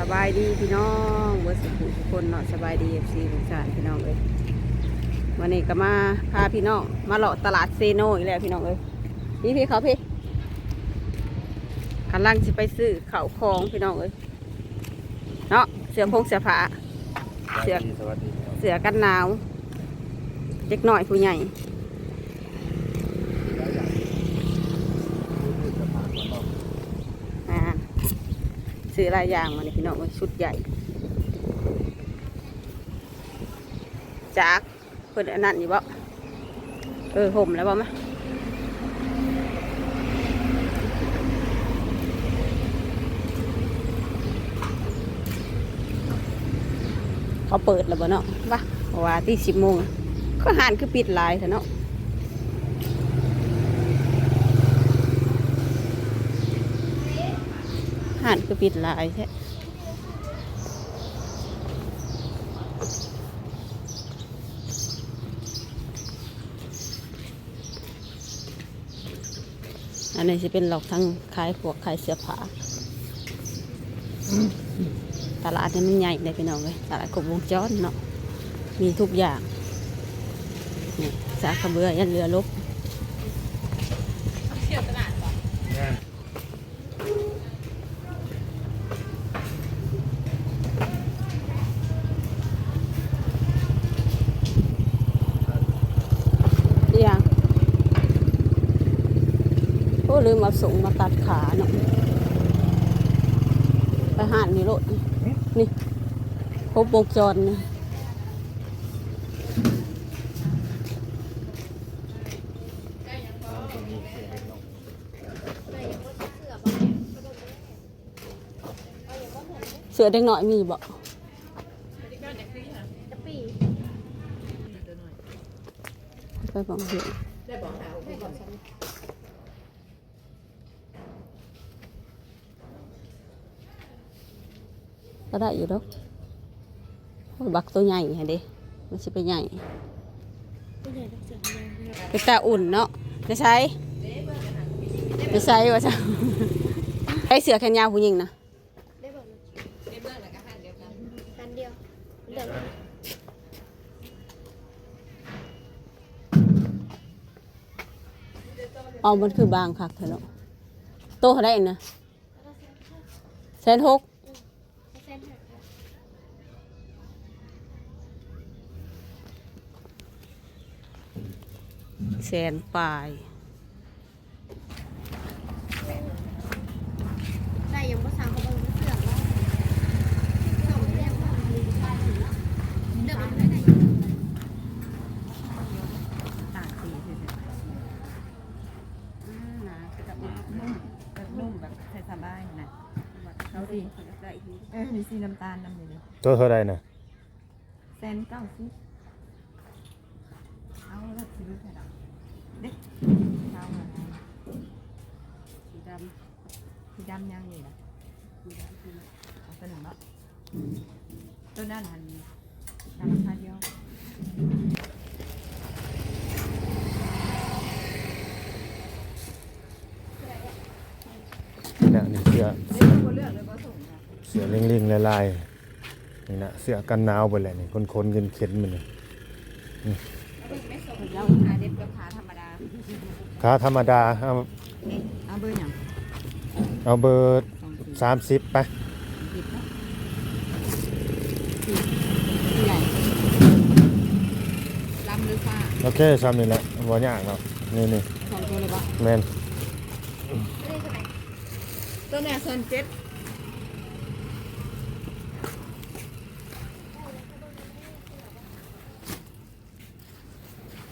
สบายดีพี่น้องเบิร์สุขุทุกคนเนาะสบายดีเอฟซีทุกท่านพี่น้องเลยวันนี้ก็มาพาพี่น้องมาเลาะตลาดเซโนอีกแล้วพี่น้องเลยพี่พี่เขาพี่กำลังจะไปซื้อข้าวของพี่น้องเลยเนาะเสื้อพงเสื้อผ้าเสือกสวัสดีครับเสื้อกันหนาวเด็กน้อยผู้ใหญ่อ่า ซื้อหลายอย่างมาเนี่ยพี่น้องเอ้ยชุดใหญ่จากเพิ่นอันนั้นอยู่บ่เออห่มแล้วบ่มะเขาเปิดแล้วบ่เนาะวะเพราะว่าที่สิบโมงก็หานคือปิดหลายเถอะเนาะ หานคือปิดหลายแท้อันนี้จะเป็นหลอกทั้งขายพวกขายเสื้อผ้าตลาดนี่มันใหญ่เลยพี่น้องเลยตลาดกบวงจรเนาะมีทุกอย่างนี่สากกระเบือยันเรือลบ งาน อีกอย่าง โอ้ลืมมาส่งมาตัดขาเนาะไปหานนี่รถนี่ครบวงจรนี่เสือเด็กหน่อยมีบ่ไปบอกเห็น ได้อยู่ดอกโอ้ยบักตัวใหญ่ฮะเด้มันสิไปใหญ่ไปแต่อุ่นเนาะจะใช้จะใช้ว่าจะให้เสือแขนยาวผู้หญิงนะได้บอกนะได้เบิ่งแล้วก็หันเดียวกันหันเดียวเดี๋ยวเอามันคือบางคักเถอะเนาะโตเท่าได้นะแสนหก เส้นหักค่ะ แสนปลาย ได้ยังภาษาเขาบอกว่าเสือกแล้เสือกมันเรียกว่าเดือดมันไม่ได้ต่างสีคือหนาคือกับนุ่มแบบนุ่มแบบใส่สบายนะเขาดีได้อีเออมีสีน้ำตาลน้ำอยู่เลยตัวเท่าไรนะแซนเก้าสิบเอาแล้วสิลูกแค่ดอกเด็กเอาอะไร สีด สีดำยังอยู่นะเอาตัวหนึ่งเนาะตัวนั้นหันราคาเดียวนี่นะนี่เสื้อเด็กคนเลือกเลยก็ส่งค่ะเสื้อเร่งๆลายๆนี่นะเสื้อกันหนาวไปแหละนี่คนๆเงินเข็นๆมันนี่ไม่ส่งเราหาเด็กกับขาธรรมดาขาธรรมดาเอาเอาเบอร์อย่าง เอาเบอร์สองสี่สามสิบไปหยิบเนาะำใหญ่ลำหรือฟ้าโอเคซ้ำนี่แหละบ่ยากเนาะนี่นี่สองตัวเลยปะแมนไม่ได้ใช่ไหมตัวเนี้ยโซนเจ็ด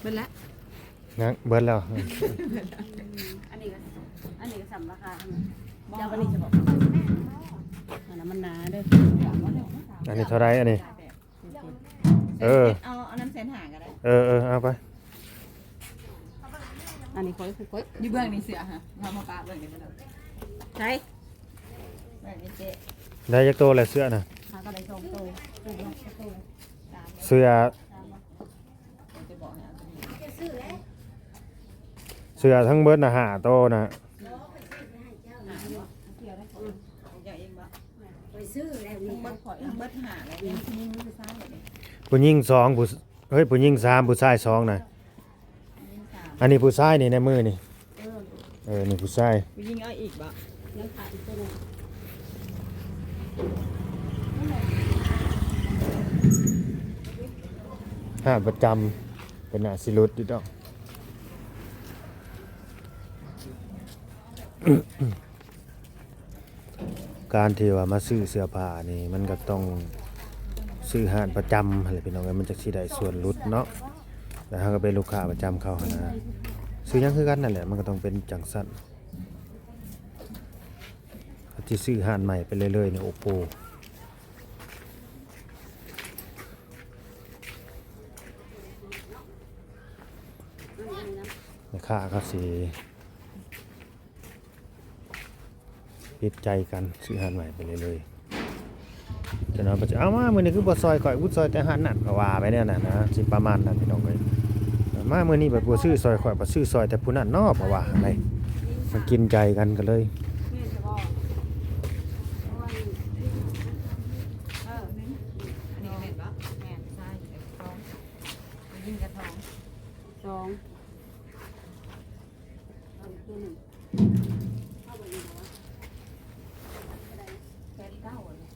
เป็นละงั้นเบิดแล้วอันนี้ก็ อันนี้ก็สำราคาเจ้าอันนี้จะบอกอันนั้นมันหนาเด้ออันนี้เท่าไรอันนี้ เออ เอาเอาน้ำเซนหากันได้ เออเออเอาไป อันนี้ค่อยคือค่อยอยู่เบื้องนี้เสือฮะเรามาปาเบื้องนี้กันเลยใช้เบื้องนี้เจ๊ได้ยักตัวอะไรเสื้อนะหาก็ได้สองตัวตัวเดียวตัวเสื้อจะบอกให้เอาตัวนี้จะซื้อแล้วเสื้อทั้งเบิดนะหาโตวนะ เอาอย่างเองบ้าง ตัว ไปซื้อแล้วนี่เบิดข่อยเบิดหาแล้วเป็นที่นี่มือซ้ายเลยผู้หญิงสองผู้เฮ้ยผู้หญิงสามผู้ชายสองน่ะยิงสามอันนี้ผู้ชายนี่ในมือนี่เออเออนี่ผู้ชายยิงเอาอีกบ่ยังขาดอีกตัวหนึงห้าประจำเป็นหน้าสิรุดอยู่ดอก การที่ว่ามาซื้อเสื้อผ้านี่มันก็ต้องซื้อหานประจำอะไรพี่น้องมันจะสิได้ส่วนลดเนาะแต่ถ้าก็เป็นลูกค้าประจำเขาหนะซื้อยังคือกันนั่นแหละมันก็ต้องเป็นจังสั้นที่ซื้อหานใหม่ไปเรื่อยๆเนี่ยโอ้โหแม่ค้าก็สิ ปิดใจกันซื้อห้านใหม่ไปเรื่อยจะนอนไปจะเอามามือนี้คือบ่ซอยข่อยอุดซอยแต่ห้านนั่นก็ว่าไปเนี่ยนะนะสิประมาณนั้นพี่น้องเอ้ยมามือนี้แบบบ่ซื้อซอยข่อยบ่ซื้อซอยแต่ผู้นั้นนาะเพราะว่าอะไรมันกินใจกันกันเห็นบ่แม่ซ้ายสองเอาอีกตัวหนึ่งเข้าไปอีกเหรอ แปดเก้าเลย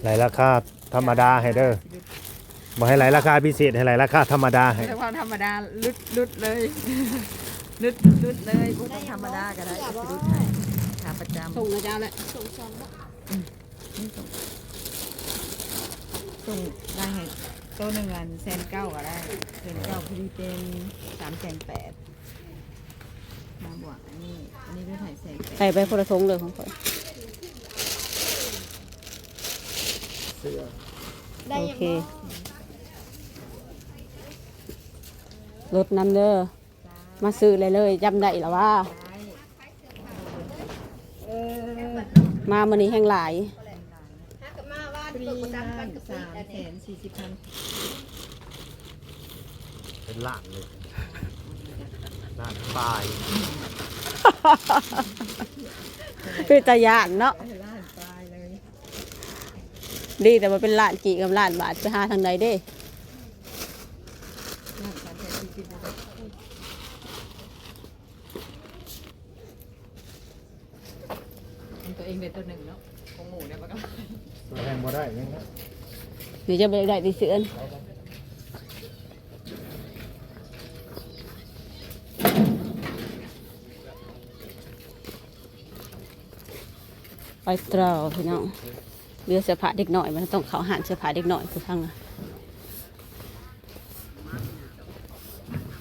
ไหล ราคาธรรมดาให้เด้อบ่ให้ไหลราคาพิเศษให้ไหลราคาธรรมดาให้แต่ความธรรมดาลุดลุดเลยลุดลุดเลยพวกธรรมดาก็ได้ก็ลุดให้ขาประจำส่งนะจ๊ะแหละส่งซองบ่ส่งได้ให้ตัวหนึ่งอันแสนเก้าก็ได้แสนเก้าพอดีเป็นสามแสนแปดมาบวกอันนี้อันนี้ด้วยถ่ายแสนแปดใส่ไปคนละทงเลยของข่อย ได้โอยังเคบ่รถน้ำเด้อมาซื้อเลยเลยจำได้แล้วว่า เออมามื้อนี้แห่งหลาย ถ้ากับมาว่าฟรีเปิดประล้าจำกันนกับสามอันแสนี้นสี่สิบพันเป็นล้านเลยล้านปลายคือตะยานเนาะล้านปลายเลย ดีแต่ว่าเป็นล้านกี่กับล้านบาทไปหาทางใดเด้ล้านสามแสนสี่สิบพันตัวเองเป็นตัวหนึ่งเนาะของหมูเนี่ยมันก็แพงบ่ได้ยังครับหรือจะไปได้ที่เสือนไปตรอพี่น้อง เรือเสื้อผ้าเด็กหน่อย มันต้องเขาหานเสื้อผ้าเด็กหน่อยคือทางน่ะ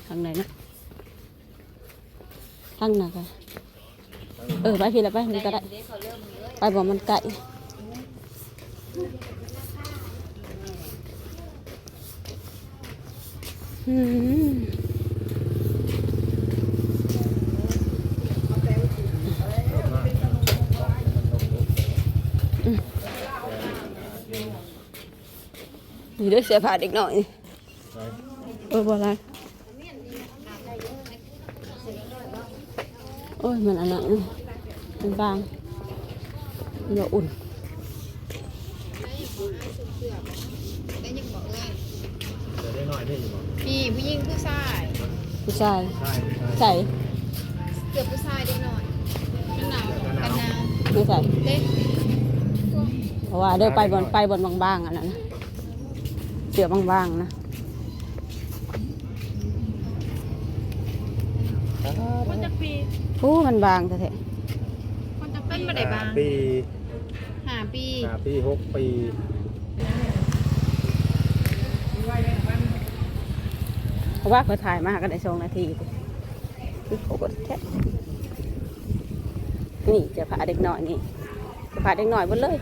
ทางไหนนะทางไหนกันเออไปพี่ละไปมันก็ได้ไปบอกมันไก่อืม นี่เด้วยเสื้อผ้าเด็กหน่อยเออบ่อะไรโอ้ย มันอันนั้นนะมันบางมันบ่อุ่นได้ยังบอกเลยเดี๋ยวได้หน่อยนี่อยู่บ่พี่ผู้หญิงผู้ชายผู้ชายใช่ใช่ใส่เกือบผู้ชายเด็กหน่อยกันหนาวกันหนาวไม่ใส่เล็กเพราะว่าเดินไปบนไปบนบางๆอันนั้นนะเสือบางๆนะคนจะปีโอ้มันบางแท้คนจะเป็นมาได้บ้างปีหาปีห้าปีหกปีๆเพราะว่าเขาถ่ายมาก็ได้สองนาทีคือเขาก็แท้นี่จะพาเด็กหน่อยนี่จะพาเด็กหน่อยหมดเลย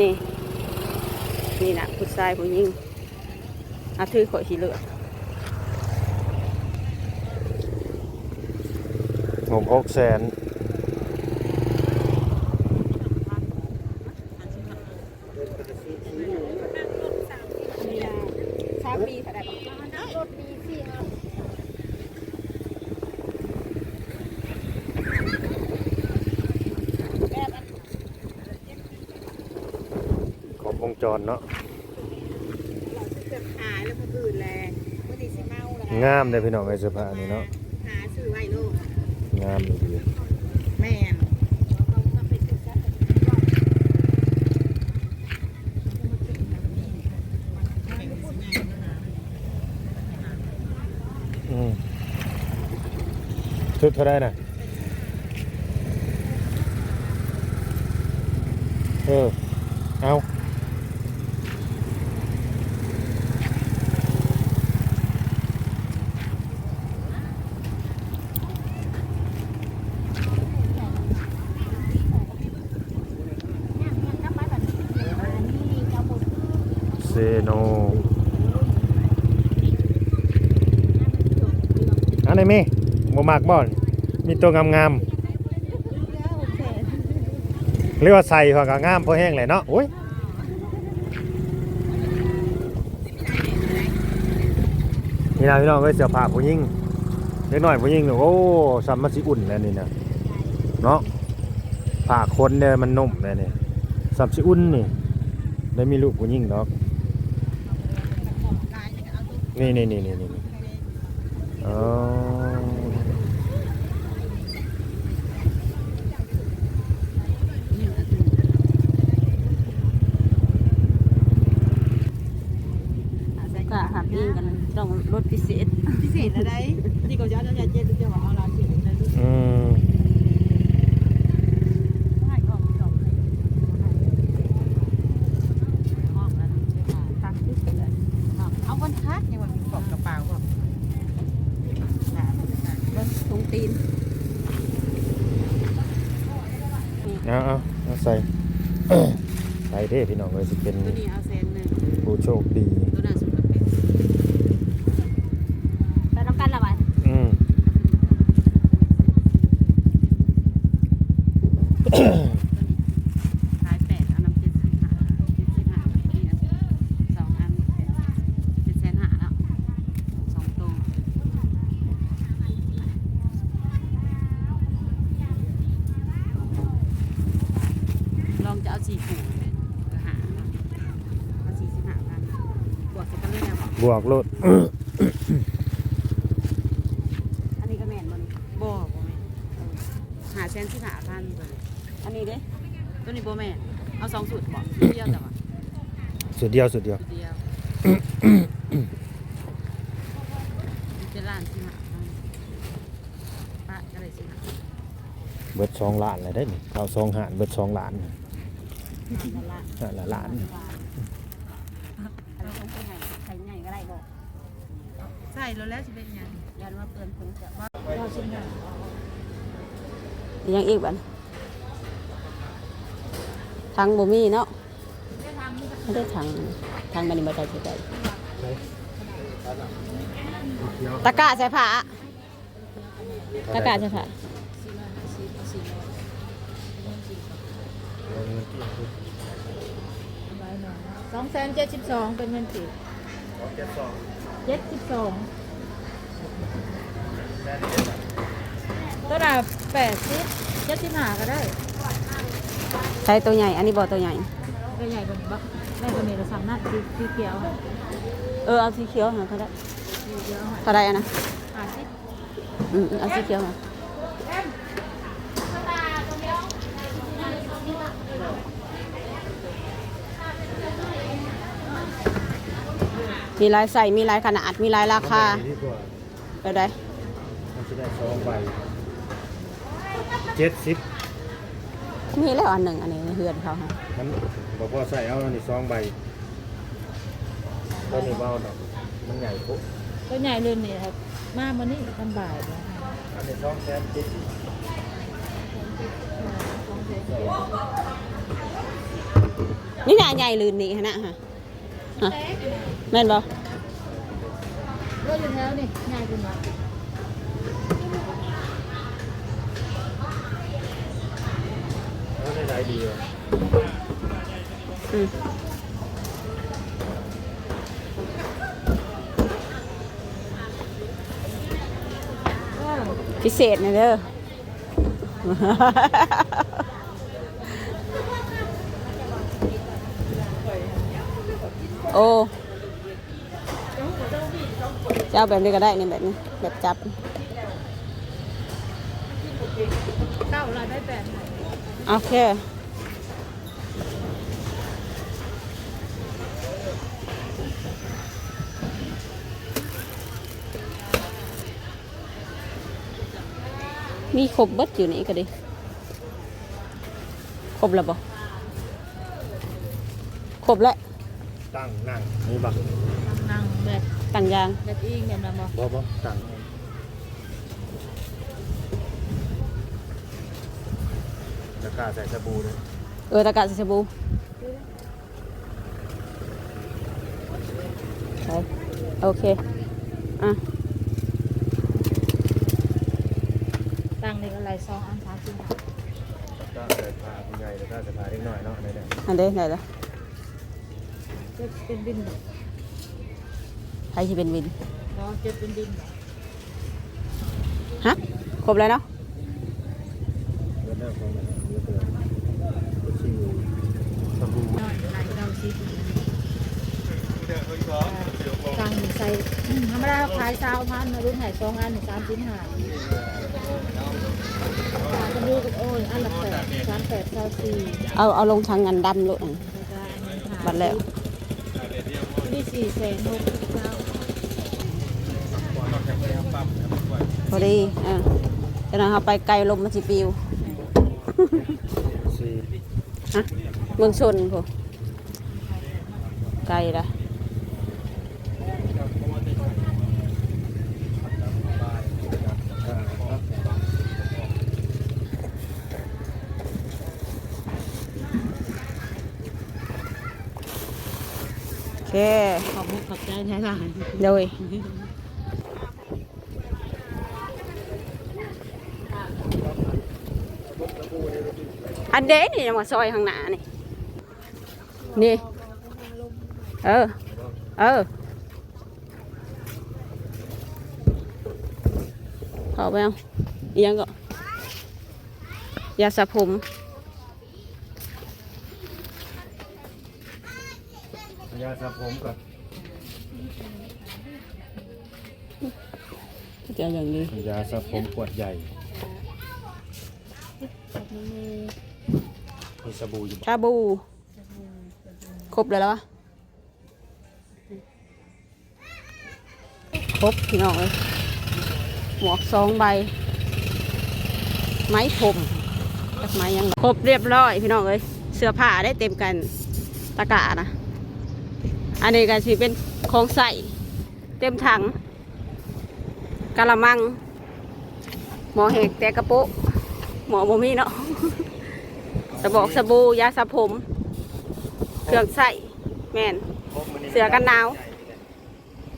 นี่ นี่นะผู้ชายผู้หญิงอาถือข่อยสีเหลืองงบหกแสน สามปีเท่าไหร่ รถดีสิครับ คร บวงจรเนาะเกือบหายแล้วคนอื่นแลมื่อนี้สิเมาแล้วงามเลยพี่น้องไอ้เสื้อผ้านี่เนาะหาซื้อไว้ลูกงามดีแม่นอืมชุดเท่าไรน่ะเออ เอา เนี่ยมันก็ไปแบบนี้อันนี้เจ้าหมด เซ โนอันไหนมีบ่มากบ่อนมีตัวงามๆเรียกว่าใส่พอก็งามพอแห้งเลยเนาะโอ้ยนี่นะพี่น้องเอ้ยเสื้อผ้าผู้หญิงเล็กน้อยผู้หญิงเนี่ยโอ้สัมมาสิอุ่นแล้วนี่นะเนาะผ้าคนเนี่ยมันนุ่มเลยนี่สัมสิอุ่นนี่ได้มีลูกผู้หญิงเนาะ นี่นี่นี่นี่นี่อ๋อก็หักยิงกันต้องรถพิเศษอะไรนี่ก็ย้อนย้อนเจ็ดเจ้าว่าเอาลาเสียเลยลูก อืม ให้ออกดอกเลยห้องนั้นใช่ไหมตักที่สุดเลยเอาวันคัดยังว่ามีกล่องกระเป๋าแบบ ตรงตีน เอาเอาเอาใส่ ใส่เด้พี่ น้องเลยสิเป็นตัวนี้เอาเซนหนึ่งผู้โชคดีตัวนั้นสุดเป็น ไปน้ำกันละวัน อืม ขายแปดเอาน้ำเจ็ดสิบห้าเจ็ดสิบห้านี่อันสองอันเป็นแสนห้าแล้วสองตัวลองจะเอาสี่ผูเลยก็หาเอาสี่สิบห้าพันบวกกันเลยนะ บอกบวกรถอันนี้ก็แม่นมันบ่บ่แม่นหาแสนสิบห้าพันเลยอันนี้เด้ตัวนี้บ่แม่นเอาสองสูตรบ่สูตรเดียวแต่ว่าสุดเดียวสุดเดียวสูตรเดียวเป็นล้านสิบห้าพันป้าก็เลยสิบห้าเบิดสองล้านเลยได้นี่เอาสองหานเบิดสองล้านละละหานละล้านอันนี้ต้องไปให้ใครใหญ่ก็ได้บอก ใช่ แล้วแล้วสิเป็นยังยันว่าเปินถึงจะว่าเราชิมหน่อยยังอีกบันทางบ่มีเนาะไม่ได้ทางทางบันนี้มาได้ที่ใดตะกร้าใส่ผ้าตะกร้าใส่ผ้าสองแสนเจ็ดสิบสองเป็นเงินกี่เจ็ดสิบสอง ตัวละแปดสิบเจ็ดสิบห้าก็ได้ใช้ตัวใหญ่ อันนี้บ่ตัวใหญ่ได้ใหญ่กว่านี้บ้างได้กว่านี้เราสามนัดสีสีเขียวเออเอาสีเขียวหาเขาได้สีเขียวเขาได้อะนะห้าสิบอืมเอาสีเขียวมามีหลายใส่มีหลายขนาด มีหลายราคาดีกว่าไปได้มันจะได้ สองใบเจ็ดสิบมีแล้วอันหนึ่งอันนี้เฮือนเขาฮะมันบอกว่าใส่เอาอันนี้สองใบตัวนี้เบาดอกมันใหญ่ปุ๊บตัวใหญ่เลยนี่ครับ มามันนี่ทำบ่ายแล้วอันนี้สองแสนเจ็ดสิบนี่น่าใหญ่ลืนนี่ฮะนะฮะฮะแม่นบ่รถอยู่แถวนี่ใหญ่กว่านี้ ดีเลยอืมพิเศษนะเด้อ โอ้จะเอาแบบนี้ก็ได้นี่แบบนี้ แบบจับเก้าร้อยได้แปด โอเค มีครบเบิดอยู่นี่ก็ดิครบแล้วบ่ครบแล้วตั้งนั่งนี่บักนั่งแบบต่างยางแบบอิงแบบนั้นบ่บ่บ่ตั้งะกล้าใส่สบู่ด้วยเออตะกะใส่สบู่ไปโอเค อะ ตั้งนี่ก็ไรสองอันสามสิบห้าก็ใส่ผ้าคุณใหญ่แล้วก็ใส่ผ้าเล็กน้อยเนาะได้ได้อันเด้ไหนล่ะเจ็ดเป็นบินบ่ใครที่เป็นวิน เนาะเจ็ดเป็นบินบ่ฮะ ครบแล้วเนาะเริ่มแรกของมันเยอะเลยก็ชื่อสบู่ น้อยไรเก้าสิบตั้ง ใส่ธรรมดาขายสาวพันมารุ่นไหนสองอันหนึ่งสามสิบห้าสบู่กับโอ้ยอันละแปดสามแปดเก้าสี่เอาเอาลงทางงานดำเลยอะบัดแล้วนี่สี่แสนหกเก้าพอดีอะจะนำเขาไปไกลลมมันสิปิวฮะเมืองชนพอไกลละ เค ขอบคุณขอบใจแท้ค่ะโดยอันเด้นี่ยังมาซอยข้างหน้านี่ นี่ เออ เออขอไปเอาอีกอยังก็ยาสระผม ยา สระผมก่อนจะเอาอย่างนี้ยาสระผมขวดใหญ่มีสบู่อยู่ชาบู ครบเลยแล้ววะครบพี่น้องเลยหมวกสองใบ ไม้ผมกับไม้ยังครบเรียบร้อยพี่น้องเลยเสื้อผ้าได้เต็มกันตะกร้านะ อันนี้ก็สิเป็นของใส่เต็มถังกะละมัง หมอแหกแต่กระโปะหมอบ่มีเนาะสบอกสบู่ยาสระผม เครื่องใส่แม่น เสือกันหนาว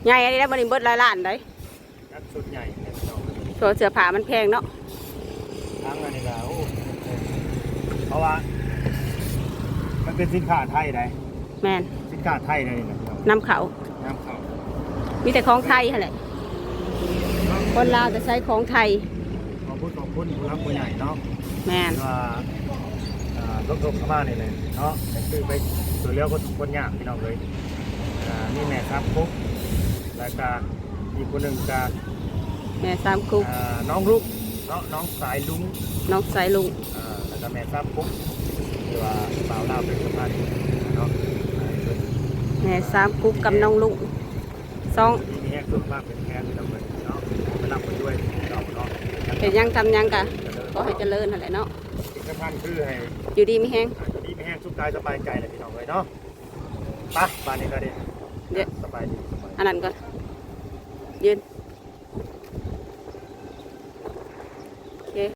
ใหญ่อันนี้ได้บริเบิดหลายล้านได้นักสุดใหญ่เนี่ยพี่น้องตัวเสื้อผ้ามันแพงเนาะทั้งอันนี้ก็โอ้เพราะว่า มันเป็นสินค้าไทยได้แม่น สินค้าไทยนะนี่นะพี่น้องนำเขา น้ำเข้ามีแต่ของไทยหั่นแหละคนลาวจะใช้ของไทยขอบคุณขอบคุณผู้รับผู้ใหญ่เนาะแม่นที่ว่าอ่าลบๆเข้ามานี่เลยเนาะแต่คือไปสวยเลี้ยวคนคนยากพี่น้องเลยอ่านี่แม่ครับปุ๊บแล้วก็อีกคนหนึ่งก็แม่สามกุ๊กอ่าน้องลูกเนาะน้องสายลุง น้องสายลุง อ่าแล้วก็แม่ครับปุ๊บที่ว่าบ่าวลาวเป็นสะพานเนาะอ่าเพิ่น แม่สามกุ๊กกับน้องลุงสองมีแห้งสุขภาพเป็นแค่ที่เราเลยเนาะไปรับคนด้วยเราเนาะเป็นหยังทำหยังกะก็ให้เจริญหั่นแหละเนาะที่สำคัญคือให้อยู่ดีไม่แห้งดีไม่แห้งสุขกายสบายใจเลยพี่น้องเลยเนาะไปบ้านนี้ก็ดีเดี๋ยวสบายดีสบายอันนั้นก่อนยืน